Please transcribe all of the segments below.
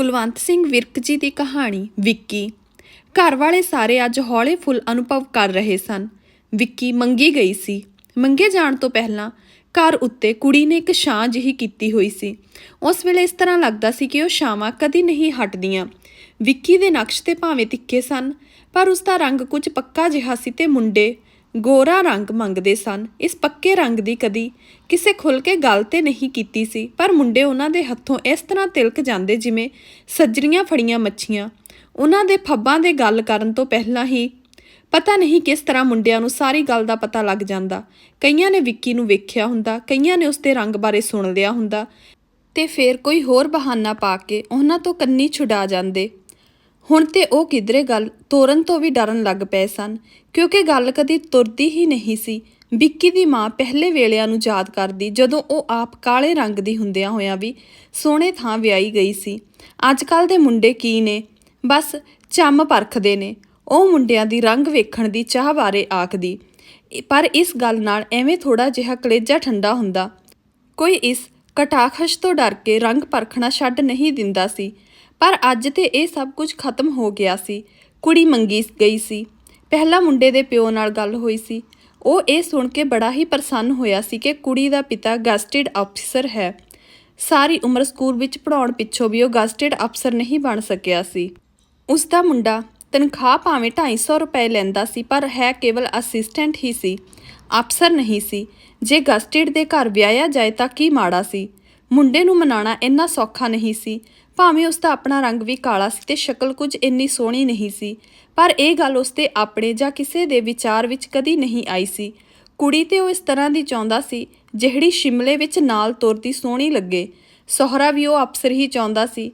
ਕੁਲਵੰਤ ਸਿੰਘ ਵਿਰਕ ਜੀ ਦੀ ਕਹਾਣੀ, ਵਿੱਕੀ। ਘਰ ਵਾਲੇ ਸਾਰੇ ਅੱਜ ਹੌਲੇ ਫੁੱਲ ਅਨੁਭਵ ਕਰ ਰਹੇ ਸਨ। ਵਿੱਕੀ ਮੰਗੀ ਗਈ ਸੀ। ਮੰਗੇ ਜਾਣ ਤੋਂ ਪਹਿਲਾਂ ਘਰ ਉੱਤੇ ਕੁੜੀ ਨੇ ਇੱਕ ਛਾਂ ਜਿਹੀ ਕੀਤੀ ਹੋਈ ਸੀ। ਉਸ ਵੇਲੇ ਇਸ ਤਰ੍ਹਾਂ ਲੱਗਦਾ ਸੀ ਕਿ ਉਹ ਛਾਵਾਂ ਕਦੀ ਨਹੀਂ ਹਟਦੀਆਂ। ਵਿੱਕੀ ਦੇ ਨਕਸ਼ ਤੇ ਭਾਵੇਂ ਤਿੱਖੇ ਸਨ, ਪਰ ਉਸ ਦਾ ਰੰਗ ਕੁਝ ਪੱਕਾ ਜਿਹਾ ਸੀ ਤੇ ਮੁੰਡੇ ਗੋਰਾ ਰੰਗ ਮੰਗਦੇ ਸਨ। ਇਸ ਪੱਕੇ ਰੰਗ ਦੀ ਕਦੀ ਕਿਸੇ ਖੁੱਲ ਕੇ ਗੱਲ ਤੇ ਨਹੀਂ ਕੀਤੀ ਸੀ। ਪਰ ਮੁੰਡੇ ਉਹਨਾਂ ਦੇ ਹੱਥੋਂ ਇਸ ਤਰ੍ਹਾਂ ਤਿਲਕ ਜਾਂਦੇ ਜਿਵੇਂ ਸੱਜਰੀਆਂ ਫੜੀਆਂ ਮੱਛੀਆਂ। ਉਹਨਾਂ ਦੇ ਫੱਬਾਂ ਦੇ ਗੱਲ ਕਰਨ ਤੋਂ ਪਹਿਲਾਂ ਹੀ ਪਤਾ ਨਹੀਂ ਕਿਸ ਤਰ੍ਹਾਂ ਮੁੰਡਿਆਂ ਨੂੰ ਸਾਰੀ ਗੱਲ ਦਾ ਪਤਾ ਲੱਗ ਜਾਂਦਾ। ਕਈਆਂ ਨੇ ਵਿੱਕੀ ਨੂੰ ਵੇਖਿਆ ਹੁੰਦਾ, ਕਈਆਂ ਨੇ ਉਸਦੇ ਰੰਗ ਬਾਰੇ ਸੁਣ ਲਿਆ ਹੁੰਦਾ ਤੇ ਫਿਰ ਕੋਈ ਹੋਰ ਬਹਾਨਾ ਪਾ ਕੇ ਉਹਨਾਂ ਤੋਂ ਕੰਨੀ ਛੁਡਾ ਜਾਂਦੇ। ਹੁਣ ਤੇ ਉਹ ਕਿਧਰੇ ਗੱਲ ਤੋਰਨ ਤੋਂ ਵੀ ਡਰਨ ਲੱਗ ਪਏ ਸਨ, ਕਿਉਂਕਿ ਗੱਲ ਕਦੀ ਤੁਰਦੀ ਹੀ ਨਹੀਂ ਸੀ। ਵਿੱਕੀ ਦੀ ਮਾਂ ਪਹਿਲੇ ਵੇਲਿਆਂ ਨੂੰ ਯਾਦ ਕਰਦੀ, ਜਦੋਂ ਉਹ ਆਪ ਕਾਲੇ ਰੰਗ ਦੀ ਹੁੰਦਿਆਂ ਹੋਇਆਂ ਵੀ ਸੋਹਣੇ ਥਾਂ ਵਿਆਹੀ ਗਈ ਸੀ। ਅੱਜ ਕੱਲ ਦੇ ਮੁੰਡੇ ਕੀ ਨੇ? ਬਸ ਚੰਮ ਪਰਖਦੇ ਨੇ। ਉਹ ਮੁੰਡਿਆਂ ਦੀ ਰੰਗ ਵੇਖਣ ਦੀ ਚਾਹ ਬਾਰੇ ਆਖਦੀ। ਪਰ ਇਸ ਗੱਲ ਨਾਲ ਐਵੇਂ ਥੋੜਾ ਜਿਹਾ ਕਲੇਜਾ ਠੰਡਾ ਹੁੰਦਾ। ਕੋਈ ਇਸ ਕਟਾਖਸ਼ ਤੋਂ ਡਰ ਕੇ ਰੰਗ ਪਰਖਣਾ ਛੱਡ ਨਹੀਂ ਦਿੰਦਾ ਸੀ। ਪਰ ਅੱਜ ਤੇ ਇਹ ਸਭ ਕੁਝ ਖਤਮ ਹੋ ਗਿਆ ਸੀ। ਕੁੜੀ ਮੰਗੀ ਗਈ ਸੀ। ਪਹਿਲਾਂ ਮੁੰਡੇ ਦੇ ਪਿਓ ਨਾਲ ਗੱਲ ਹੋਈ ਸੀ। ਉਹ ਇਹ ਸੁਣ ਕੇ ਬੜਾ ਹੀ ਪ੍ਰਸੰਨ ਹੋਇਆ ਸੀ ਕਿ ਕੁੜੀ ਦਾ ਪਿਤਾ ਗਸਟਡ ਅਫਸਰ ਹੈ। ਸਾਰੀ ਉਮਰ ਸਕੂਲ ਵਿੱਚ ਪੜਾਉਣ ਪਿੱਛੋਂ ਵੀ ਉਹ ਗਸਟਡ ਅਫਸਰ ਨਹੀਂ ਬਣ ਸਕਿਆ ਸੀ। ਉਸ ਦਾ ਮੁੰਡਾ ਤਨਖਾਹ ਭਾਵੇਂ 250 ਰੁਪਏ ਲੈਂਦਾ ਸੀ, ਪਰ ਹੈ ਕੇਵਲ ਅਸਿਸਟੈਂਟ ਹੀ ਸੀ। ਅਫਸਰ ਨਹੀਂ ਸੀ। ਜੇ ਗਸਟਡ ਦੇ ਘਰ ਵਿਆਹਿਆ ਜਾਏ ਤਾਂ ਕੀ ਮਾੜਾ ਸੀ। ਮੁੰਡੇ ਨੂੰ ਮਨਾਣਾ ਇੰਨਾ ਸੌਖਾ ਨਹੀਂ ਸੀ। ਭਾਵੇਂ ਉਸ ਦਾ ਆਪਣਾ ਰੰਗ ਵੀ ਕਾਲਾ ਸੀ ਤੇ ਸ਼ਕਲ ਕੁਝ ਇੰਨੀ ਸੋਹਣੀ ਨਹੀਂ ਸੀ, ਪਰ ਇਹ ਗੱਲ ਉਸ ਦੇ ਆਪਣੇ ਜਾਂ ਕਿਸੇ ਦੇ ਵਿਚਾਰ ਵਿੱਚ ਕਦੀ ਨਹੀਂ ਆਈ ਸੀ। ਕੁੜੀ ਤੇ ਉਹ ਇਸ ਤਰ੍ਹਾਂ ਦੀ ਚਾਹੁੰਦਾ ਸੀ, ਜਿਹੜੀ ਸ਼ਿਮਲੇ ਵਿੱਚ ਨਾਲ ਤੁਰਦੀ ਸੋਹਣੀ ਲੱਗੇ। ਸਹੁਰਾ ਵੀ ਉਹ ਅਫਸਰ ਹੀ ਚਾਹੁੰਦਾ ਸੀ।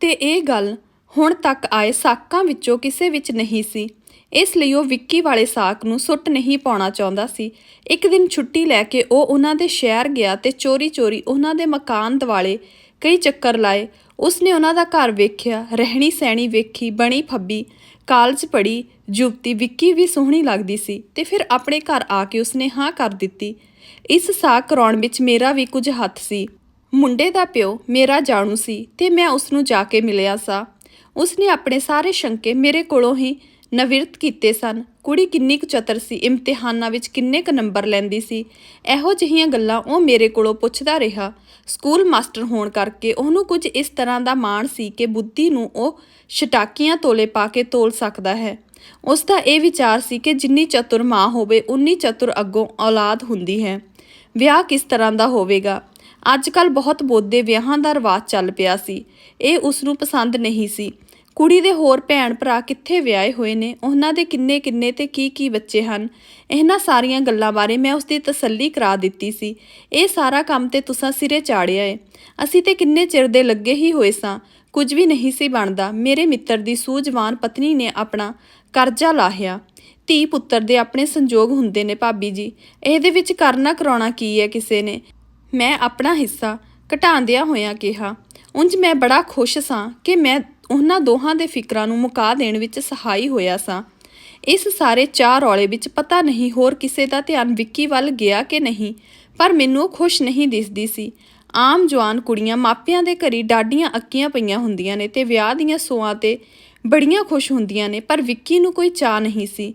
ਤੇ ਇਹ ਗੱਲ ਹੁਣ ਤੱਕ ਆਏ ਸਾਕਾਂ ਵਿੱਚੋਂ ਕਿਸੇ ਵਿੱਚ ਨਹੀਂ ਸੀ। ਇਸ ਲਈ ਉਹ ਵਿੱਕੀ ਵਾਲੇ ਸਾਕ ਨੂੰ ਸੁੱਟ ਨਹੀਂ ਪਾਉਣਾ ਚਾਹੁੰਦਾ ਸੀ। ਇੱਕ ਦਿਨ ਛੁੱਟੀ ਲੈ ਕੇ ਉਹ ਉਹਨਾਂ ਦੇ ਸ਼ਹਿਰ ਗਿਆ ਤੇ ਚੋਰੀ-ਚੋਰੀ ਉਹਨਾਂ ਦੇ ਮਕਾਨ ਦਿਵਾਲੇ ਕਈ ਚੱਕਰ ਲਾਏ। ਉਸਨੇ ਉਹਨਾਂ ਦਾ ਘਰ ਵੇਖਿਆ, ਰਹਿਣੀ ਸਹਿਣੀ ਵੇਖੀ, ਬਣੀ ਫੱਬੀ, ਕਾਲਜ ਪੜ੍ਹੀ ਜੁਵਤੀ ਵਿੱਕੀ ਵੀ ਸੋਹਣੀ ਲੱਗਦੀ ਸੀ ਤੇ ਫਿਰ ਆਪਣੇ ਘਰ ਆ ਕੇ ਉਸਨੇ ਹਾਂ ਕਰ ਦਿੱਤੀ। ਇਸ ਸਾਕ ਕਰਾਉਣ ਵਿੱਚ ਮੇਰਾ ਵੀ ਕੁਝ ਹੱਥ ਸੀ। ਮੁੰਡੇ ਦਾ ਪਿਓ ਮੇਰਾ ਜਾਣੂ ਸੀ ਤੇ ਮੈਂ ਉਸ ਨੂੰ ਜਾ ਕੇ ਮਿਲਿਆ ਸਾਂ ਉਸ ਨੇ ਆਪਣੇ ਸਾਰੇ ਸ਼ੰਕੇ ਮੇਰੇ ਕੋਲੋਂ ਹੀ ਨਵਿਰਤ ਕੀਤੇ ਸਨ। ਕੁੜੀ ਕਿੰਨੀ ਕੁ ਚਤਰ ਸੀ, ਇਮਤਿਹਾਨਾਂ ਵਿੱਚ ਕਿੰਨੇ ਕੁ ਨੰਬਰ ਲੈਂਦੀ ਸੀ, ਇਹੋ ਜਿਹੀਆਂ ਗੱਲਾਂ ਉਹ ਮੇਰੇ ਕੋਲੋਂ ਪੁੱਛਦਾ ਰਿਹਾ। ਸਕੂਲ ਮਾਸਟਰ ਹੋਣ ਕਰਕੇ ਉਹਨੂੰ ਕੁਝ ਇਸ ਤਰ੍ਹਾਂ ਦਾ ਮਾਣ ਸੀ ਕਿ ਬੁੱਧੀ ਨੂੰ ਉਹ ਛਟਾਕੀਆਂ ਤੋਲੇ ਪਾ ਕੇ ਤੋਲ ਸਕਦਾ ਹੈ। ਉਸ ਦਾ ਇਹ ਵਿਚਾਰ ਸੀ ਕਿ ਜਿੰਨੀ ਚਤੁਰ ਮਾਂ ਹੋਵੇ, ਉਨੀ ਚਤੁਰ ਅੱਗੋਂ ਔਲਾਦ ਹੁੰਦੀ ਹੈ। ਵਿਆਹ ਕਿਸ ਤਰ੍ਹਾਂ ਦਾ ਹੋਵੇਗਾ? ਅੱਜ ਕੱਲ ਬਹੁਤ ਬੋਦੇ ਵਿਆਹਾਂ ਦਾ ਰਿਵਾਜ ਚੱਲ ਪਿਆ ਸੀ। ਇਹ ਉਸ ਨੂੰ ਪਸੰਦ ਨਹੀਂ ਸੀ। ਕੁੜੀ ਦੇ ਹੋਰ ਭੈਣ ਭਰਾ ਕਿੱਥੇ ਵਿਆਹੇ ਹੋਏ ਨੇ? ਉਹਨਾਂ ਦੇ ਕਿੰਨੇ ਕਿੰਨੇ ਤੇ ਕੀ ਕੀ ਬੱਚੇ ਹਨ? ਇਹਨਾਂ ਸਾਰੀਆਂ ਗੱਲਾਂ ਬਾਰੇ ਮੈਂ ਉਸ ਦੀ ਤਸੱਲੀ ਕਰਾ ਦਿੱਤੀ ਸੀ। ਇਹ ਸਾਰਾ ਕੰਮ ਤੇ ਤੁਸੀਂ ਸਿਰੇ ਚਾੜਿਆ ਏ। ਅਸੀਂ ਤੇ ਕਿੰਨੇ ਚਿਰ ਦੇ ਲੱਗੇ ਹੀ ਹੋਏ ਸਾਂ। ਕੁਝ ਵੀ ਨਹੀਂ ਸੀ ਬਣਦਾ। ਮੇਰੇ ਮਿੱਤਰ ਦੀ ਸੂਝਵਾਨ ਪਤਨੀ ਨੇ ਆਪਣਾ ਕਰਜ਼ਾ ਲਾਹਿਆ। ਧੀ ਪੁੱਤਰ ਦੇ ਆਪਣੇ ਸੰਜੋਗ ਹੁੰਦੇ ਨੇ ਭਾਬੀ ਜੀ। ਇਹਦੇ ਵਿੱਚ ਕਰਨਾ ਕਰਾਉਣਾ ਕੀ ਹੈ ਕਿਸੇ ਨੇ? ਮੈਂ ਆਪਣਾ ਹਿੱਸਾ ਘਟਾਉਂਦਿਆਂ ਹੋਇਆਂ ਕਿਹਾ, ਉਂਝ ਮੈਂ ਬੜਾ ਖੁਸ਼ ਸਾਂ ਕਿ ਮੈਂ ਉਹਨਾਂ ਦੋਹਾਂ ਦੇ ਫਿਕਰਾਂ ਨੂੰ ਮੁਕਾ ਦੇਣ ਵਿੱਚ ਸਹਾਈ ਹੋਇਆ ਸਾਂ। ਇਸ ਸਾਰੇ ਚਾਰ ਰੌਲੇ ਵਿੱਚ ਪਤਾ ਨਹੀਂ ਹੋਰ ਕਿਸੇ ਦਾ ਧਿਆਨ ਵਿੱਕੀ ਵੱਲ ਗਿਆ ਕਿ ਨਹੀਂ, ਪਰ ਮੈਨੂੰ ਉਹ ਖੁਸ਼ ਨਹੀਂ ਦਿਸਦੀ ਸੀ। ਆਮ ਜਵਾਨ ਕੁੜੀਆਂ ਮਾਪਿਆਂ ਦੇ ਘਰੀ ਡਾਡੀਆਂ ਅੱਕੀਆਂ ਪਈਆਂ ਹੁੰਦੀਆਂ ਨੇ ਤੇ ਵਿਆਹ ਦੀਆਂ ਸੋਆਂ ਤੇ ਬੜੀਆਂ ਖੁਸ਼ ਹੁੰਦੀਆਂ ਨੇ, ਪਰ ਵਿੱਕੀ ਨੂੰ ਕੋਈ ਚਾਹ ਨਹੀਂ ਸੀ।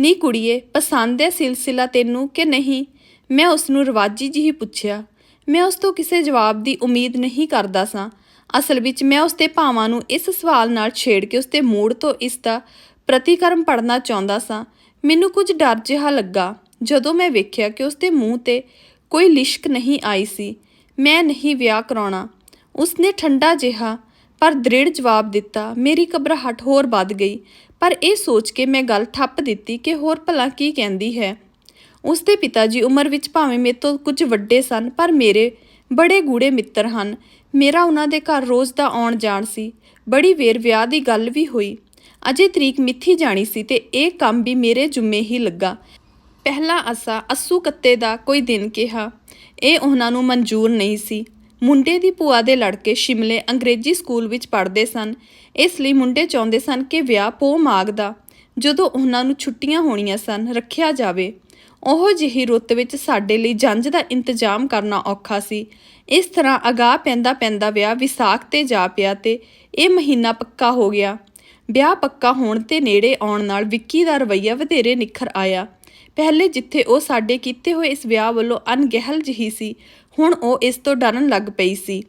ਨੀ ਕੁੜੀਏ, ਪਸੰਦ ਹੈ ਸਿਲਸਿਲਾ ਤੈਨੂੰ ਕਿ ਨਹੀਂ? ਮੈਂ ਉਸ ਨੂੰ ਰਵਾਜੀ ਜਿਹੀ ਪੁੱਛਿਆ। ਮੈਂ ਉਸ ਤੋਂ ਕਿਸੇ ਜਵਾਬ ਦੀ ਉਮੀਦ ਨਹੀਂ ਕਰਦਾ ਸਾਂ। ਅਸਲ ਵਿੱਚ ਮੈਂ ਉਸ ਦੇ ਭਾਵਾਂ ਨੂੰ ਇਸ ਸਵਾਲ ਨਾਲ ਛੇੜ ਕੇ ਉਸ ਦੇ ਮੂਡ ਤੋਂ ਇਸ ਦਾ ਪ੍ਰਤੀਕਰਮ ਪੜਨਾ ਚਾਹੁੰਦਾ ਸਾਂ। ਮੈਨੂੰ ਕੁਝ ਡਰ ਜਿਹਾ ਲੱਗਾ ਜਦੋਂ ਮੈਂ ਵੇਖਿਆ ਕਿ ਉਸ ਦੇ ਮੂੰਹ ਤੇ ਕੋਈ ਲਿਸ਼ਕ ਨਹੀਂ ਆਈ ਸੀ। ਮੈਂ ਨਹੀਂ ਵਿਆਹ ਕਰਾਉਣਾ। ਉਸਨੇ ਠੰਡਾ ਜਿਹਾ ਪਰ ਦ੍ਰਿੜ ਜਵਾਬ ਦਿੱਤਾ। ਮੇਰੀ ਘਬਰਾਹਟ ਹੋਰ ਵੱਧ ਗਈ। ਪਰ ਇਹ ਸੋਚ ਕੇ ਮੈਂ ਗੱਲ ਠੱਪ ਦਿੱਤੀ ਕਿ ਹੋਰ ਭਲਾ ਕੀ ਕਹਿੰਦੀ ਹੈ। ਉਸ ਦੇ ਪਿਤਾ ਜੀ ਉਮਰ ਵਿੱਚ ਭਾਵੇਂ ਮੇਰੇ ਤੋਂ ਕੁਝ ਵੱਡੇ ਸਨ, ਪਰ ਮੇਰੇ ਬੜੇ ਗੂੜੇ ਮਿੱਤਰ ਹਨ। ਮੇਰਾ ਉਹਨਾਂ ਦੇ ਘਰ ਰੋਜ਼ ਦਾ ਆਉਣ ਜਾਣ ਸੀ। ਬੜੀ ਵੇਰ ਵਿਆਹ ਦੀ ਗੱਲ ਵੀ ਹੋਈ। ਅਜੇ ਤਰੀਕ ਮਿੱਥੀ ਜਾਣੀ ਸੀ ਤੇ ਇਹ ਕੰਮ ਵੀ ਮੇਰੇ ਜੁੰਮੇ ਹੀ ਲੱਗਾ। ਪਹਿਲਾ ਅਸਾ ਅਸੂ ਕੱਤੇ ਦਾ ਕੋਈ ਦਿਨ ਕਿਹਾ। ਇਹ ਉਹਨਾਂ ਨੂੰ ਮਨਜ਼ੂਰ ਨਹੀਂ ਸੀ। ਮੁੰਡੇ ਦੀ ਭੂਆ ਦੇ ਲੜਕੇ ਸ਼ਿਮਲੇ ਅੰਗਰੇਜ਼ੀ ਸਕੂਲ ਵਿੱਚ ਪੜ੍ਹਦੇ ਸਨ। ਇਸ ਲਈ ਮੁੰਡੇ ਚਾਹੁੰਦੇ ਸਨ ਕਿ ਵਿਆਹ ਪੋ ਮਾਗ ਦਾ। ਜਦੋਂ ਉਹਨਾਂ ਨੂੰ ਛੁੱਟੀਆਂ ਹੋਣੀਆਂ ਸਨ, ਰੱਖਿਆ ਜਾਵੇ। ਉਹ ਜਿਹੀ ਰੁੱਤ ਵਿੱਚ ਸਾਡੇ ਲਈ ਜੰਝ ਦਾ ਇੰਤਜ਼ਾਮ ਕਰਨਾ ਔਖਾ ਸੀ। ਇਸ ਤਰ੍ਹਾਂ ਅਗਾਹ ਪੈਂਦਾ ਪੈਂਦਾ ਵਿਆਹ ਵਿਸਾਖ ਤੇ ਜਾ ਪਿਆ ਤੇ ਇਹ ਮਹੀਨਾ ਪੱਕਾ ਹੋ ਗਿਆ। ਵਿਆਹ ਪੱਕਾ ਹੋਣ ਤੇ ਨੇੜੇ ਆਉਣ ਨਾਲ ਵਿੱਕੀ ਦਾ ਰਵੱਈਆ ਵਧੇਰੇ ਨਿਖਰ ਆਇਆ। ਪਹਿਲੇ ਜਿੱਥੇ ਉਹ ਸਾਡੇ ਕੀਤੇ ਹੋਏ ਇਸ ਵਿਆਹ ਵੱਲੋਂ ਅਣਗਹਿਲ ਜਿਹੀ ਸੀ, ਹੁਣ ਉਹ ਇਸ ਤੋਂ ਡਰਨ ਲੱਗ ਪਈ ਸੀ।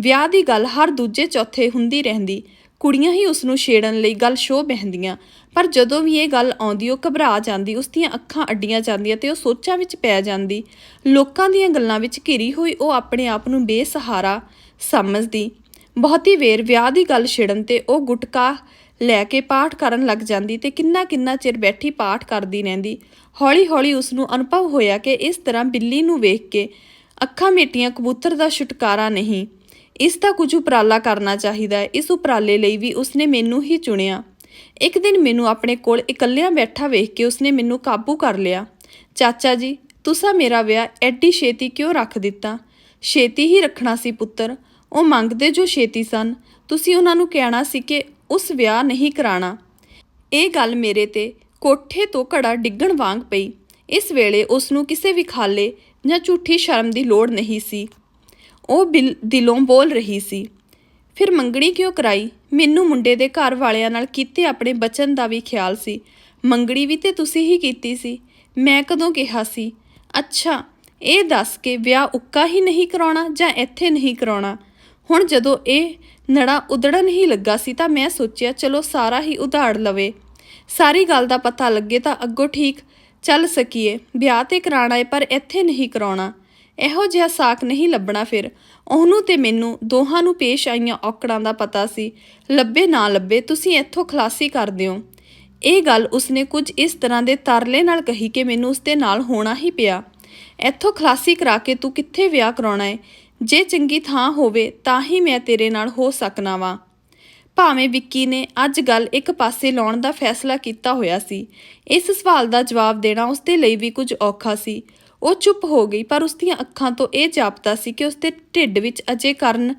ਵਿਆਹ ਦੀ ਗੱਲ ਹਰ ਦੂਜੇ ਚੌਥੇ ਹੁੰਦੀ ਰਹਿੰਦੀ। ਕੁੜੀਆਂ ਹੀ ਉਸ ਨੂੰ ਛੇੜਨ ਲਈ ਗੱਲ ਸ਼ੋਅ ਬਹਿੰਦੀਆਂ। ਪਰ ਜਦੋਂ ਵੀ ਇਹ ਗੱਲ ਆਉਂਦੀ, ਉਹ ਘਬਰਾ ਜਾਂਦੀ ਉਸ ਦੀਆਂ ਅੱਖਾਂ ਅੱਡੀਆਂ ਜਾਂਦੀਆਂ ਤੇ ਉਹ ਸੋਚਾਂ ਵਿੱਚ ਪੈ ਜਾਂਦੀ। ਲੋਕਾਂ ਦੀਆਂ ਗੱਲਾਂ ਵਿੱਚ ਘਿਰੀ ਹੋਈ ਉਹ ਆਪਣੇ ਆਪ ਨੂੰ ਬੇਸਹਾਰਾ ਸਮਝਦੀ। ਬਹੁਤੀ ਵੇਰ ਵਿਆਹ ਦੀ ਗੱਲ ਛਿੜਨ ਤੇ ਉਹ ਗੁਟਕਾ ਲੈ ਕੇ ਪਾਠ ਕਰਨ ਲੱਗ ਜਾਂਦੀ ਤੇ ਕਿੰਨਾ ਕਿੰਨਾ ਚਿਰ ਬੈਠੀ ਪਾਠ ਕਰਦੀ ਰਹਿੰਦੀ। ਹੌਲੀ ਹੌਲੀ ਉਸ ਨੂੰ ਅਨੁਭਵ ਹੋਇਆ ਕਿ ਇਸ ਤਰ੍ਹਾਂ ਬਿੱਲੀ ਨੂੰ ਵੇਖ ਕੇ ਅੱਖਾਂ ਮੇਟੀਆਂ ਕਬੂਤਰ ਦਾ ਛੁਟਕਾਰਾ ਨਹੀਂ। ਇਸ ਦਾ ਕੁਝ ਉਪਰਾਲਾ ਕਰਨਾ ਚਾਹੀਦਾ ਹੈ। ਇਸ ਉਪਰਾਲੇ ਲਈ ਵੀ ਉਸਨੇ ਮੈਨੂੰ ਹੀ ਚੁਣਿਆ। ਇੱਕ ਦਿਨ ਮੈਨੂੰ ਆਪਣੇ ਕੋਲ ਇਕੱਲਿਆਂ ਬੈਠਾ ਵੇਖ ਕੇ ਉਸਨੇ ਮੈਨੂੰ ਕਾਬੂ ਕਰ ਲਿਆ। ਚਾਚਾ ਜੀ, ਤੁਸੀਂ ਮੇਰਾ ਵਿਆਹ ਐਡੀ ਛੇਤੀ ਕਿਉਂ ਰੱਖ ਦਿੱਤਾ? ਛੇਤੀ ਹੀ ਰੱਖਣਾ ਸੀ ਪੁੱਤਰ। ਉਹ ਮੰਗਦੇ ਜੋ ਛੇਤੀ ਸਨ। ਤੁਸੀਂ ਉਹਨਾਂ ਨੂੰ ਕਹਿਣਾ ਸੀ ਕਿ ਉਸ ਵਿਆਹ ਨਹੀਂ ਕਰਾਣਾ। ਇਹ ਗੱਲ ਮੇਰੇ ਤੇ ਕੋਠੇ ਤੋਂ ਘੜਾ ਡਿੱਗਣ ਵਾਂਗ ਪਈ। ਇਸ ਵੇਲੇ ਉਸ ਨੂੰ ਕਿਸੇ ਵਿਖਾਲੇ ਜਾਂ ਝੂਠੀ ਸ਼ਰਮ ਦੀ ਲੋੜ ਨਹੀਂ ਸੀ। ਉਹ ਬਿਲ- ਦਿਲੋਂ ਬੋਲ ਰਹੀ ਸੀ। ਫਿਰ ਮੰਗਣੀ ਕਿਉਂ ਕਰਾਈ? ਮੈਨੂੰ ਮੁੰਡੇ ਦੇ ਘਰ ਵਾਲਿਆਂ ਨਾਲ ਕੀਤੇ ਆਪਣੇ ਬਚਨ ਦਾ ਵੀ ਖਿਆਲ ਸੀ। ਮੰਗਣੀ ਵੀ ਤੇ ਤੁਸੀਂ ਹੀ ਕੀਤੀ ਸੀ। ਮੈਂ ਕਦੋਂ ਕਿਹਾ ਸੀ? ਅੱਛਾ, ਇਹ ਦੱਸ ਕੇ ਵਿਆਹ ਉੱਕਾ ਹੀ ਨਹੀਂ ਕਰਾਉਣਾ ਜਾਂ ਇੱਥੇ ਨਹੀਂ ਕਰਾਉਣਾ? ਹੁਣ ਜਦੋਂ ਇਹ ਨੜਾ ਉਦੜਨ ਹੀ ਲੱਗਾ ਸੀ ਤਾਂ ਮੈਂ ਸੋਚਿਆ, ਚਲੋ ਸਾਰਾ ਹੀ ਉਧਾੜ ਲਵੇ। ਸਾਰੀ ਗੱਲ ਦਾ ਪਤਾ ਲੱਗੇ ਤਾਂ ਅੱਗੋਂ ਠੀਕ ਚੱਲ ਸਕੀਏ। ਵਿਆਹ ਤੇ ਕਰਾਣਾ ਏ ਪਰ ਇੱਥੇ ਨਹੀਂ ਕਰਾਉਣਾ। ਇਹੋ ਜਿਹਾ ਸਾਕ ਨਹੀਂ ਲੱਭਣਾ ਫਿਰ। ਉਹਨੂੰ ਤੇ ਮੈਨੂੰ ਦੋਹਾਂ ਨੂੰ ਪੇਸ਼ ਆਈਆਂ ਔਕੜਾਂ ਦਾ ਪਤਾ ਸੀ। ਲੱਭੇ ਨਾ ਲੱਭੇ ਤੁਸੀਂ ਇੱਥੋਂ ਖਲਾਸੀ ਕਰ ਦਿਓ। ਇਹ ਗੱਲ ਉਸਨੇ ਕੁਝ ਇਸ ਤਰ੍ਹਾਂ ਦੇ ਤਰਲੇ ਨਾਲ ਕਹੀ ਕਿ ਮੈਨੂੰ ਉਸਦੇ ਨਾਲ ਹੋਣਾ ਹੀ ਪਿਆ। ਇੱਥੋਂ ਖਲਾਸੀ ਕਰਾ ਕੇ ਤੂੰ ਕਿੱਥੇ ਵਿਆਹ ਕਰਾਉਣਾ ਹੈ ਜੇ ਚੰਗੀ ਥਾਂ ਹੋਵੇ ਤਾਂ ਹੀ ਮੈਂ ਤੇਰੇ ਨਾਲ ਹੋ ਸਕਣਾ ਵਾਂ। ਭਾਵੇਂ ਵਿੱਕੀ ਨੇ ਅੱਜ ਗੱਲ ਇੱਕ ਪਾਸੇ ਲਾਉਣ ਦਾ ਫੈਸਲਾ ਕੀਤਾ ਹੋਇਆ ਸੀ, ਇਸ ਸਵਾਲ ਦਾ ਜਵਾਬ ਦੇਣਾ ਉਸਦੇ ਲਈ ਵੀ ਕੁਝ ਔਖਾ ਸੀ। ਉਹ ਚੁੱਪ ਹੋ ਗਈ, ਪਰ ਉਸ ਦੀਆਂ ਅੱਖਾਂ ਤੋਂ ਇਹ ਜਾਪਦਾ ਸੀ ਕਿ ਉਸਦੇ ਢਿੱਡ ਵਿੱਚ ਅਜੇ ਕਰਨ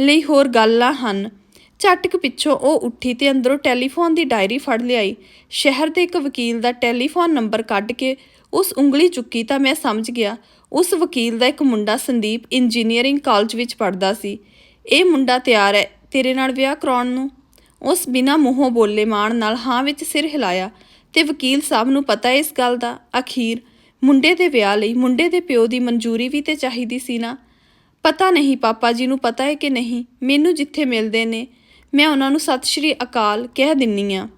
ਲਈ ਹੋਰ ਗੱਲਾਂ ਹਨ। ਝਟਕ ਪਿੱਛੋਂ ਉਹ ਉੱਠੀ ਤੇ ਅੰਦਰੋਂ ਟੈਲੀਫੋਨ ਦੀ ਡਾਇਰੀ ਫੜ ਲਿਆਈ। ਸ਼ਹਿਰ ਦੇ ਇੱਕ ਵਕੀਲ ਦਾ ਟੈਲੀਫੋਨ ਨੰਬਰ ਕੱਢ ਕੇ ਉਸ ਉਂਗਲੀ ਚੁੱਕੀ ਤਾਂ ਮੈਂ ਸਮਝ ਗਿਆ, ਉਸ ਵਕੀਲ ਦਾ ਇੱਕ ਮੁੰਡਾ ਸੰਦੀਪ ਇੰਜੀਨੀਅਰਿੰਗ ਕਾਲਜ ਵਿੱਚ ਪੜ੍ਹਦਾ ਸੀ। ਇਹ ਮੁੰਡਾ ਤਿਆਰ ਹੈ ਤੇਰੇ ਨਾਲ ਵਿਆਹ ਕਰਾਉਣ ਨੂੰ। ਉਸ ਬਿਨਾ ਮੂੰਹੋਂ ਬੋਲੇ ਮਾਣ ਨਾਲ ਹਾਂ ਵਿੱਚ ਸਿਰ ਹਿਲਾਇਆ ਤੇ ਵਕੀਲ ਸਾਹਿਬ ਨੂੰ ਪਤਾ ਇਸ ਗੱਲ ਦਾ, ਅਖੀਰ ਮੁੰਡੇ ਦੇ ਵਿਆਹ ਲਈ ਮੁੰਡੇ ਦੇ ਪਿਓ ਦੀ ਮਨਜ਼ੂਰੀ ਵੀ ਤੇ ਚਾਹੀਦੀ ਸੀ ਨਾ। ਪਤਾ ਨਹੀਂ ਪਾਪਾ ਜੀ ਨੂੰ ਪਤਾ ਹੈ ਕਿ ਨਹੀਂ। ਮੈਨੂੰ ਜਿੱਥੇ ਮਿਲਦੇ ਨੇ, ਮੈਂ ਉਹਨਾਂ ਨੂੰ ਸਤਿ ਸ਼੍ਰੀ ਅਕਾਲ ਕਹਿ ਦਿੰਨੀ ਆ।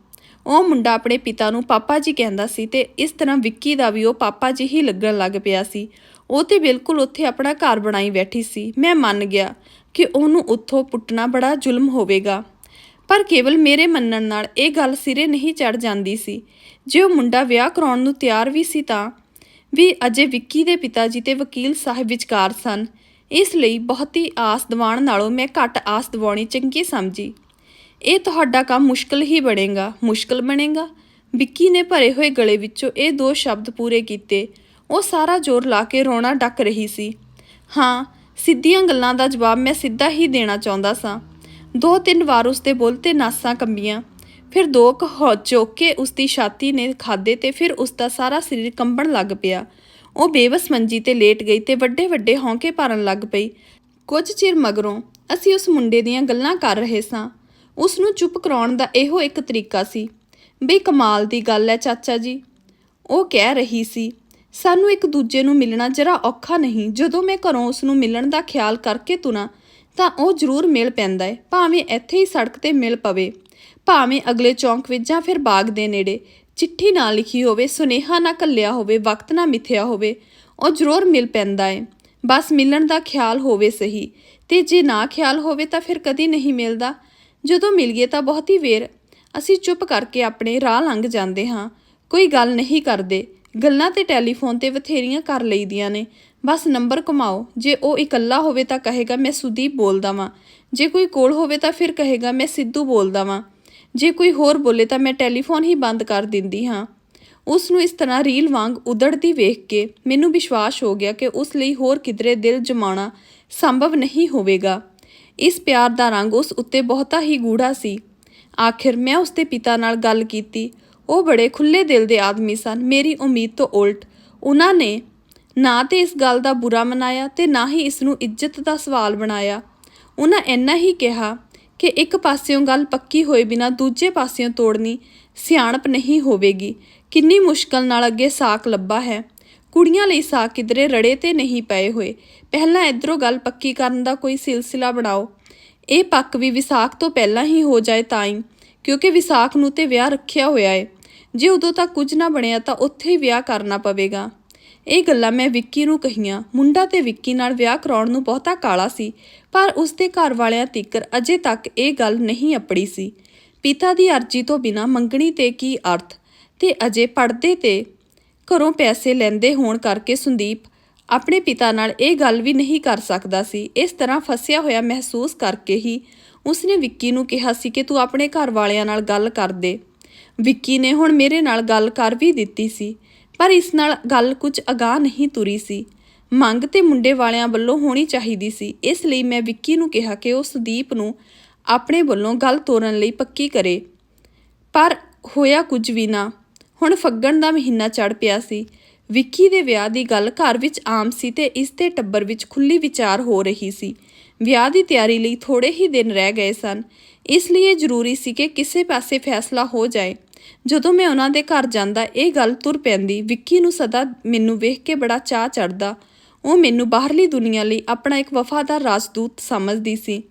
ਉਹ ਮੁੰਡਾ ਆਪਣੇ ਪਿਤਾ ਨੂੰ ਪਾਪਾ ਜੀ ਕਹਿੰਦਾ ਸੀ ਤੇ ਇਸ ਤਰ੍ਹਾਂ ਵਿੱਕੀ ਦਾ ਵੀ ਉਹ ਪਾਪਾ ਜੀ ਹੀ ਲੱਗਣ ਲੱਗ ਪਿਆ ਸੀ। ਉਹ ਤੇ ਬਿਲਕੁਲ ਉੱਥੇ ਆਪਣਾ ਘਰ ਬਣਾਈ ਬੈਠੀ ਸੀ। ਮੈਂ ਮੰਨ ਗਿਆ ਕਿ ਉਹਨੂੰ ਉੱਥੋਂ ਪੁੱਟਣਾ ਬੜਾ ਜ਼ੁਲਮ ਹੋਵੇਗਾ। ਪਰ ਕੇਵਲ ਮੇਰੇ ਮੰਨਣ ਨਾਲ ਇਹ ਗੱਲ ਸਿਰੇ ਨਹੀਂ ਚੜ ਜਾਂਦੀ ਸੀ। ਜੇ ਉਹ ਮੁੰਡਾ ਵਿਆਹ ਕਰਾਉਣ ਨੂੰ ਤਿਆਰ ਵੀ ਸੀ ਤਾਂ ਵੀ ਅਜੇ ਵਿੱਕੀ ਦੇ ਪਿਤਾ ਜੀ ਤੇ ਵਕੀਲ ਸਾਹਿਬ ਵਿਚਕਾਰ ਸਨ। ਇਸ ਲਈ ਬਹੁਤੀ ਆਸ ਦਿਵਾਉਣ ਨਾਲੋਂ ਮੈਂ ਘੱਟ ਆਸ ਦਿਵਾਉਣੀ ਚੰਗੀ ਸਮਝੀ। ਇਹ ਤੁਹਾਡਾ ਕੰਮ ਮੁਸ਼ਕਲ ਹੀ ਬਣੇਗਾ, ਮੁਸ਼ਕਲ ਬਣੇਗਾ। ਵਿੱਕੀ ਨੇ ਭਰੇ ਹੋਏ ਗਲੇ ਵਿੱਚੋਂ ਇਹ ਦੋ ਸ਼ਬਦ ਪੂਰੇ ਕੀਤੇ। ਉਹ ਸਾਰਾ ਜ਼ੋਰ ਲਾ ਕੇ ਰੋਣਾ ਡੱਕ ਰਹੀ ਸੀ। ਹਾਂ, ਸਿੱਧੀਆਂ ਗੱਲਾਂ ਦਾ ਜਵਾਬ ਮੈਂ ਸਿੱਧਾ ਹੀ ਦੇਣਾ ਚਾਹੁੰਦਾ ਸਾਂ। ਦੋ ਤਿੰਨ ਵਾਰ ਉਸਦੇ ਬੁੱਲ ਤੇ ਨਾਸਾਂ ਕੰਬੀਆਂ। ਫਿਰ ਦੋ ਕੁ ਚੋਕੇ ਚੋਕ ਕੇ ਉਸਦੀ ਛਾਤੀ ਨੇ ਖਾਦੇ ਤੇ ਫਿਰ ਉਸਦਾ ਸਾਰਾ ਸਰੀਰ ਕੰਬਣ ਲੱਗ ਪਿਆ। ਉਹ ਬੇਵਸ ਮੰਜੀ ਤੇ ਲੇਟ ਗਈ ਤੇ ਵੱਡੇ ਵੱਡੇ ਹੌਂਕੇ ਭਰਨ ਲੱਗ ਪਈ। ਕੁਝ ਚਿਰ ਮਗਰੋਂ ਅਸੀਂ ਉਸ ਮੁੰਡੇ ਦੀਆਂ ਗੱਲਾਂ ਕਰ ਰਹੇ ਸਾਂ। ਉਸ ਨੂੰ ਚੁੱਪ ਕਰਾਉਣ ਦਾ ਇਹੋ ਇੱਕ ਤਰੀਕਾ ਸੀ। ਬਈ ਕਮਾਲ ਦੀ ਗੱਲ ਹੈ ਚਾਚਾ ਜੀ। ਉਹ ਕਹਿ ਰਹੀ ਸੀ, ਸਾਨੂੰ ਇੱਕ ਦੂਜੇ ਨੂੰ ਮਿਲਣਾ ਜਰਾ ਔਖਾ ਨਹੀਂ। ਜਦੋਂ ਮੈਂ ਘਰੋਂ ਉਸ ਨੂੰ ਮਿਲਣ ਦਾ ਖਿਆਲ ਕਰਕੇ ਤੁਰਾਂ, ਤਾਂ ਉਹ ਜ਼ਰੂਰ ਮਿਲ ਪੈਂਦਾ ਹੈ ਭਾਵੇਂ ਇੱਥੇ ਹੀ ਸੜਕ ਤੇ ਮਿਲ ਪਵੇ। ਭਾਵੇਂ ਅਗਲੇ ਚੌਂਕ ਵਿੱਚ ਜਾਂ ਫਿਰ ਬਾਗ ਦੇ ਨੇੜੇ, ਚਿੱਠੀ ਨਾ ਲਿਖੀ ਹੋਵੇ, ਸੁਨੇਹਾ ਨਾ ਕੱਲਿਆ ਹੋਵੇ, ਵਕਤ ਨਾ ਮਿਥਿਆ ਹੋਵੇ, ਉਹ ਜ਼ਰੂਰ ਮਿਲ ਪੈਂਦਾ ਏ। ਬਸ ਮਿਲਣ ਦਾ ਖਿਆਲ ਹੋਵੇ ਸਹੀ, ਤੇ ਜੇ ਨਾ ਖਿਆਲ ਹੋਵੇ ਤਾਂ ਫਿਰ ਕਦੀ ਨਹੀਂ ਮਿਲਦਾ। ਜਦੋਂ ਮਿਲੀਏ ਤਾਂ ਬਹੁਤੀ ਵੇਰ, ਅਸੀਂ ਚੁੱਪ ਕਰਕੇ ਆਪਣੇ ਰਾਹ ਲੰਘ ਜਾਂਦੇ ਹਾਂ। ਕੋਈ ਗੱਲ ਨਹੀਂ ਕਰਦੇ, ਗੱਲਾਂ ਤੇ ਟੈਲੀਫੋਨ ਤੇ ਬਥੇਰੀਆਂ ਕਰ ਲਈਦੀਆਂ ਨੇ। ਬਸ ਨੰਬਰ ਕਮਾਓ ਜੇ ਉਹ ਇਕੱਲਾ ਹੋਵੇ ਤਾਂ ਕਹੇਗਾ, ਮੈਂ ਸੁਦੀਪ ਬੋਲਦਾ ਵਾਂ। ਜੇ ਕੋਈ ਕੋਲ ਹੋਵੇ ਤਾਂ ਫਿਰ ਕਹੇਗਾ, ਮੈਂ ਸਿੱਧੂ ਬੋਲਦਾ ਵਾਂ। ਜੇ ਕੋਈ ਹੋਰ ਬੋਲੇ ਤਾਂ ਮੈਂ ਟੈਲੀਫੋਨ ਹੀ ਬੰਦ ਕਰ ਦਿੰਦੀ ਹਾਂ। ਉਸ ਨੂੰ ਇਸ ਤਰ੍ਹਾਂ ਰੀਲ ਵਾਂਗ ਉਧੜਦੀ ਵੇਖ ਕੇ ਮੈਨੂੰ ਵਿਸ਼ਵਾਸ ਹੋ ਗਿਆ ਕਿ ਉਸ ਲਈ ਹੋਰ ਕਿਧਰੇ ਦਿਲ ਜਮਾਉਣਾ ਸੰਭਵ ਨਹੀਂ ਹੋਵੇਗਾ। ਇਸ ਪਿਆਰ ਦਾ ਰੰਗ ਉਸ ਉੱਤੇ ਬਹੁਤਾ ਹੀ ਗੂੜਾ ਸੀ। ਆਖਿਰ ਮੈਂ ਉਸਦੇ ਪਿਤਾ ਨਾਲ ਗੱਲ ਕੀਤੀ। ਉਹ ਬੜੇ ਖੁੱਲੇ ਦਿਲ ਦੇ ਆਦਮੀ ਸਨ। ਮੇਰੀ ਉਮੀਦ ਤੋਂ ਉਲਟ ਉਹਨਾਂ ਨੇ ਨਾ ਤੇ ਇਸ ਗੱਲ ਦਾ ਬੁਰਾ ਮਨਾਇਆ ਤੇ ਨਾ ਹੀ ਇਸ ਨੂੰ ਇੱਜ਼ਤ ਦਾ ਸਵਾਲ ਬਣਾਇਆ। ਉਹਨਾਂ ਇੰਨਾ ਹੀ ਕਿਹਾ ਕਿ ਇੱਕ ਪਾਸਿਓਂ ਗੱਲ ਪੱਕੀ ਹੋਏ ਬਿਨਾ ਦੂਜੇ ਪਾਸਿਓਂ ਤੋੜਨੀ ਸਿਆਣਪ ਨਹੀਂ ਹੋਵੇਗੀ। ਕਿੰਨੀ ਮੁਸ਼ਕਲ ਨਾਲ ਅੱਗੇ ਸਾਕ ਲੱਭਾ ਹੈ। ਕੁੜੀਆਂ ਲਈ ਸਾਕ ਕਿਧਰੇ ਰੜੇ ਤੇ ਨਹੀਂ ਪਏ ਹੋਏ। ਪਹਿਲਾਂ ਇਧਰੋਂ ਗੱਲ ਪੱਕੀ ਕਰਨ ਦਾ ਕੋਈ ਸਿਲਸਿਲਾ ਬਣਾਓ। ਇਹ ਪੱਕ ਵੀ ਵਿਸਾਖ ਤੋਂ ਪਹਿਲਾਂ ਹੀ ਹੋ ਜਾਏ ਤਾਂ ਹੀ ਕਿਉਂਕਿ ਵਿਸਾਖ ਨੂੰ ਤੇ ਵਿਆਹ ਰੱਖਿਆ ਹੋਇਆ ਏ। ਜੇ ਉਦੋਂ ਤੱਕ ਕੁਝ ਨਾ ਬਣਿਆ ਤਾਂ ਉੱਥੇ ਹੀ ਵਿਆਹ ਕਰਨਾ ਪਵੇਗਾ। ਇਹ ਗੱਲਾਂ ਮੈਂ ਵਿੱਕੀ ਨੂੰ ਕਹੀਆਂ। ਮੁੰਡਾ ਤੇ ਵਿੱਕੀ ਨਾਲ ਵਿਆਹ ਕਰਾਉਣ ਨੂੰ ਬਹੁਤਾ ਕਾਲਾ ਸੀ, ਪਰ ਉਸਦੇ ਘਰ ਵਾਲਿਆਂ ਤੀਕਰ ਅਜੇ ਤੱਕ ਇਹ ਗੱਲ ਨਹੀਂ ਅਪੜੀ ਸੀ। ਪਿਤਾ ਦੀ ਅਰਜ਼ੀ ਤੋਂ ਬਿਨਾ ਮੰਗਣੀ ਤੇ ਕੀ ਅਰਥ? ਤੇ ਅਜੇ ਪੜਦੇ ਤੇ ਘਰੋਂ ਪੈਸੇ ਲੈਂਦੇ ਹੋਣ ਕਰਕੇ ਸੰਦੀਪ ਆਪਣੇ ਪਿਤਾ ਨਾਲ ਇਹ ਗੱਲ ਵੀ ਨਹੀਂ ਕਰ ਸਕਦਾ ਸੀ। ਇਸ ਤਰ੍ਹਾਂ ਫਸਿਆ ਹੋਇਆ ਮਹਿਸੂਸ ਕਰਕੇ ਹੀ ਉਸਨੇ ਵਿੱਕੀ ਨੂੰ ਕਿਹਾ ਸੀ ਕਿ ਤੂੰ ਆਪਣੇ ਘਰ ਵਾਲਿਆਂ ਨਾਲ ਗੱਲ ਕਰ ਦੇ। ਵਿੱਕੀ ਨੇ ਹੁਣ ਮੇਰੇ ਨਾਲ ਗੱਲ ਕਰ ਵੀ ਦਿੱਤੀ ਸੀ। ਪਰ ਇਸ ਨਾਲ ਗੱਲ ਕੁਝ ਅਗਾਹ ਨਹੀਂ ਤੁਰੀ ਸੀ। ਮੰਗ ਤੇ ਮੁੰਡੇ ਵਾਲਿਆਂ ਵੱਲੋਂ ਹੋਣੀ ਚਾਹੀਦੀ ਸੀ। ਇਸ ਲਈ ਮੈਂ ਵਿੱਕੀ ਨੂੰ ਕਿਹਾ ਕਿ ਉਹ ਸੁਦੀਪ ਨੂੰ ਆਪਣੇ ਵੱਲੋਂ ਗੱਲ ਤੋਰਨ ਲਈ ਪੱਕੀ ਕਰੇ। ਪਰ ਹੋਇਆ ਕੁਝ ਵੀ ਨਾ। ਹੁਣ ਫੱਗਣ ਦਾ ਮਹੀਨਾ ਚੜ ਪਿਆ ਸੀ। ਵਿੱਕੀ ਦੇ ਵਿਆਹ ਦੀ ਗੱਲ ਘਰ ਵਿੱਚ ਆਮ ਸੀ ਤੇ ਇਸ ਦੇ ਟੱਬਰ ਵਿੱਚ ਖੁੱਲੀ ਵਿਚਾਰ ਹੋ ਰਹੀ ਸੀ। ਵਿਆਹ ਦੀ ਤਿਆਰੀ ਲਈ ਥੋੜੇ ਹੀ ਦਿਨ ਰਹਿ ਗਏ ਸਨ। ਇਸ ਲਈ ਇਹ ਜ਼ਰੂਰੀ ਸੀ ਕਿ ਕਿਸੇ ਪਾਸੇ ਫੈਸਲਾ ਹੋ ਜਾਏ। ਜਦੋਂ ਮੈਂ ਉਹਨਾਂ ਦੇ ਘਰ ਜਾਂਦਾ, ਇਹ ਗੱਲ ਤੁਰ ਪੈਂਦੀ, ਵਿੱਕੀ ਨੂੰ ਸਦਾ ਮੈਨੂੰ ਵੇਖ ਕੇ ਬੜਾ ਚਾਹ ਚੜਦਾ ਉਹ ਮੈਨੂੰ ਬਾਹਰਲੀ ਦੁਨੀਆ ਲਈ ਆਪਣਾ ਇੱਕ ਵਫਾਦਾਰ ਰਾਜਦੂਤ ਸਮਝਦੀ ਸੀ।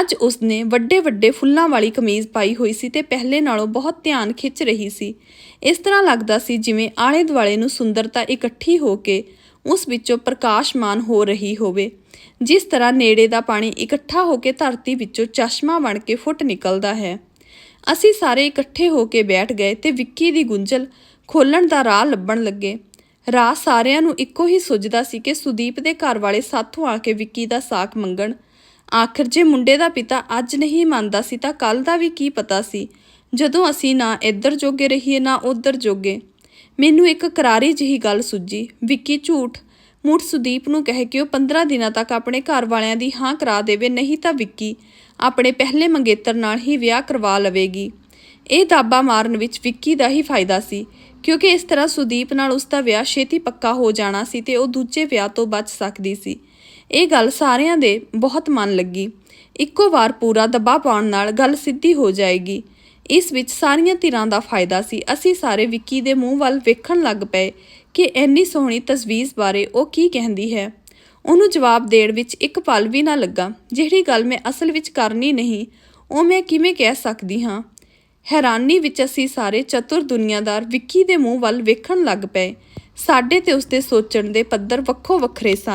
ਅੱਜ ਉਸਨੇ ਵੱਡੇ ਵੱਡੇ ਫੁੱਲਾਂ ਵਾਲੀ ਕਮੀਜ਼ ਪਾਈ ਹੋਈ ਸੀ ਤੇ ਪਹਿਲੇ ਨਾਲੋਂ ਬਹੁਤ ਧਿਆਨ ਖਿੱਚ ਰਹੀ ਸੀ। ਇਸ ਤਰ੍ਹਾਂ ਲੱਗਦਾ ਸੀ ਜਿਵੇਂ ਆਲੇ ਦੁਆਲੇ ਨੂੰ ਸੁੰਦਰਤਾ ਇਕੱਠੀ ਹੋ ਕੇ ਉਸ ਵਿੱਚੋਂ ਪ੍ਰਕਾਸ਼ਮਾਨ ਹੋ ਰਹੀ ਹੋਵੇ। ਜਿਸ ਤਰ੍ਹਾਂ ਨੇੜੇ ਦਾ ਪਾਣੀ ਇਕੱਠਾ ਹੋ ਕੇ ਧਰਤੀ ਵਿੱਚੋਂ ਚਸ਼ਮਾ ਬਣ ਕੇ ਫੁੱਟ ਨਿਕਲਦਾ ਹੈ। ਅਸੀਂ ਸਾਰੇ ਇਕੱਠੇ ਹੋ ਕੇ ਬੈਠ ਗਏ ਤੇ ਵਿੱਕੀ ਦੀ ਗੁੰਝਲ ਖੋਲਣ ਦਾ ਰਾਹ ਲੱਭਣ ਲੱਗੇ। ਰਾਹ ਸਾਰਿਆਂ ਨੂੰ ਇੱਕੋ ਹੀ ਸੁੱਝਦਾ ਸੀ ਕਿ ਸੁਦੀਪ ਦੇ ਘਰ ਵਾਲੇ ਸਾਥੋਂ ਆ ਕੇ ਵਿੱਕੀ ਦਾ ਸਾਕ ਮੰਗਣ। ਆਖਰ ਜੇ ਮੁੰਡੇ ਦਾ ਪਿਤਾ ਅੱਜ ਨਹੀਂ ਮੰਨਦਾ ਸੀ ਤਾਂ ਕੱਲ ਦਾ ਵੀ ਕੀ ਪਤਾ ਸੀ। ਜਦੋਂ ਅਸੀਂ ਨਾ ਇੱਧਰ ਜੋਗੇ ਰਹੀਏ, ਨਾ ਉੱਧਰ ਜੋਗੇ। ਮੈਨੂੰ ਇੱਕ ਕਰਾਰੀ ਜਿਹੀ ਗੱਲ ਸੁੱਜੀ ਵਿੱਕੀ ਝੂਠ। ਮੁੜ ਸੁਦੀਪ ਨੂੰ ਕਹਿ ਕੇ ਉਹ 15 ਦਿਨਾਂ ਤੱਕ ਆਪਣੇ ਘਰ ਵਾਲਿਆਂ ਦੀ ਹਾਂ ਕਰਾ ਦੇਵੇ, ਨਹੀਂ ਤਾਂ ਵਿੱਕੀ ਆਪਣੇ ਪਹਿਲੇ ਮੰਗੇਤਰ ਨਾਲ ਹੀ ਵਿਆਹ ਕਰਵਾ ਲਵੇਗੀ। ਇਹ ਦਾਬਾ ਮਾਰਨ ਵਿੱਚ ਵਿੱਕੀ ਦਾ ਹੀ ਫਾਇਦਾ ਸੀ, ਕਿਉਂਕਿ ਇਸ ਤਰ੍ਹਾਂ ਸੁਦੀਪ ਨਾਲ ਉਸ ਦਾ ਵਿਆਹ ਛੇਤੀ ਪੱਕਾ ਹੋ ਜਾਣਾ ਸੀ ਤੇ ਉਹ ਦੂਜੇ ਵਿਆਹ ਤੋਂ ਬਚ ਸਕਦੀ ਸੀ। ਇਹ ਗੱਲ ਸਾਰਿਆਂ ਦੇ ਬਹੁਤ ਮਨ ਲੱਗੀ। ਇੱਕੋ ਵਾਰ ਪੂਰਾ ਦਬਾਅ ਪਾਉਣ ਨਾਲ ਗੱਲ ਸਿੱਧੀ ਹੋ ਜਾਏਗੀ। ਇਸ ਵਿੱਚ ਸਾਰੀਆਂ ਧਿਰਾਂ ਦਾ ਫਾਇਦਾ ਸੀ। ਅਸੀਂ ਸਾਰੇ ਵਿੱਕੀ ਦੇ ਮੂੰਹ ਵੱਲ ਵੇਖਣ ਲੱਗ ਪਏ ਕਿ ਇੰਨੀ ਸੋਹਣੀ ਤਸਵੀਰ ਬਾਰੇ ਉਹ ਕੀ ਕਹਿੰਦੀ ਹੈ। ਉਹਨੂੰ ਜਵਾਬ ਦੇਣ ਵਿੱਚ ਇੱਕ ਪਲ ਵੀ ਨਾ ਲੱਗਾ। ਜਿਹੜੀ ਗੱਲ ਮੈਂ ਅਸਲ ਵਿੱਚ ਕਰਨੀ ਨਹੀਂ, ਉਹ ਮੈਂ ਕਿਵੇਂ ਕਹਿ ਸਕਦੀ ਹਾਂ? ਹੈਰਾਨੀ ਵਿੱਚ ਅਸੀਂ ਸਾਰੇ ਚਤੁਰ ਦੁਨੀਆਦਾਰ ਵਿੱਕੀ ਦੇ ਮੂੰਹ ਵੱਲ ਵੇਖਣ ਲੱਗ ਪਏ। ਸਾਡੇ ਤੇ ਉਸਦੇ ਸੋਚਣ ਦੇ ਪੱਧਰ ਵੱਖੋ ਵੱਖਰੇ ਸਨ।